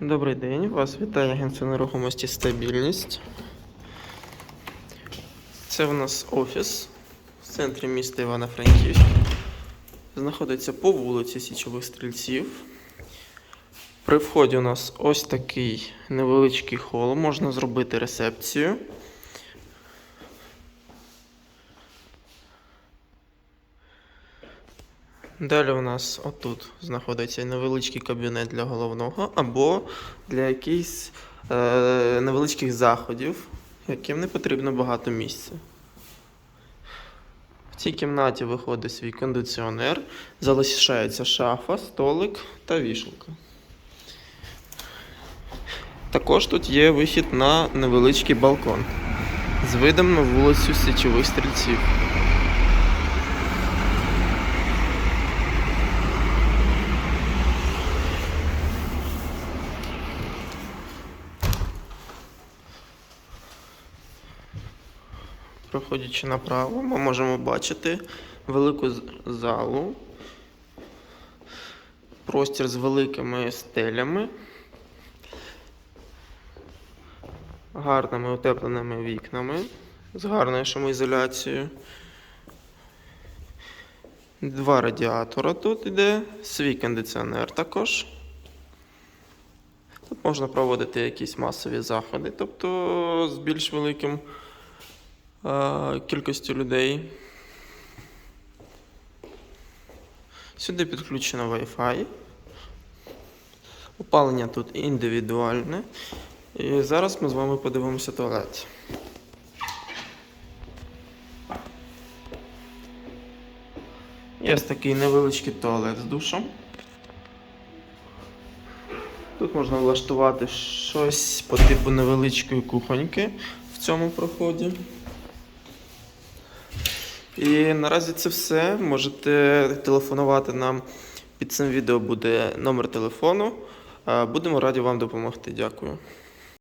Добрий день, вас вітає агентство нерухомості Стабільність. Це у нас офіс в центрі міста Івано-Франківськ. Знаходиться по вулиці Січових Стрільців. При вході у нас ось такий невеличкий хол, можна зробити ресепцію. Далі у нас отут знаходиться невеличкий кабінет для головного або для якихось е, невеличких заходів, яким не потрібно багато місця. В цій кімнаті виходить свій кондиціонер, залишається шафа, столик та вішалка. Також тут є вихід на невеличкий балкон з видом на вулицю Січових Стрільців. Проходячи направо, ми можемо бачити велику залу, простір з великими стелями, гарними утепленими вікнами, з гарною шумоізоляцією. Два радіатора тут іде, свій кондиціонер також. Тут можна проводити якісь масові заходи, тобто з більш великим е, кількістю людей. Сюди підключено Wi-Fi. Опалення тут індивідуальне. І зараз ми з вами подивимося туалет. Є такий невеличкий туалет з душем. Тут можна влаштувати щось по типу невеличкої кухоньки в цьому проході. І наразі це все. Можете телефонувати нам. Під цим відео буде номер телефону. Е, Будемо раді вам допомогти. Дякую.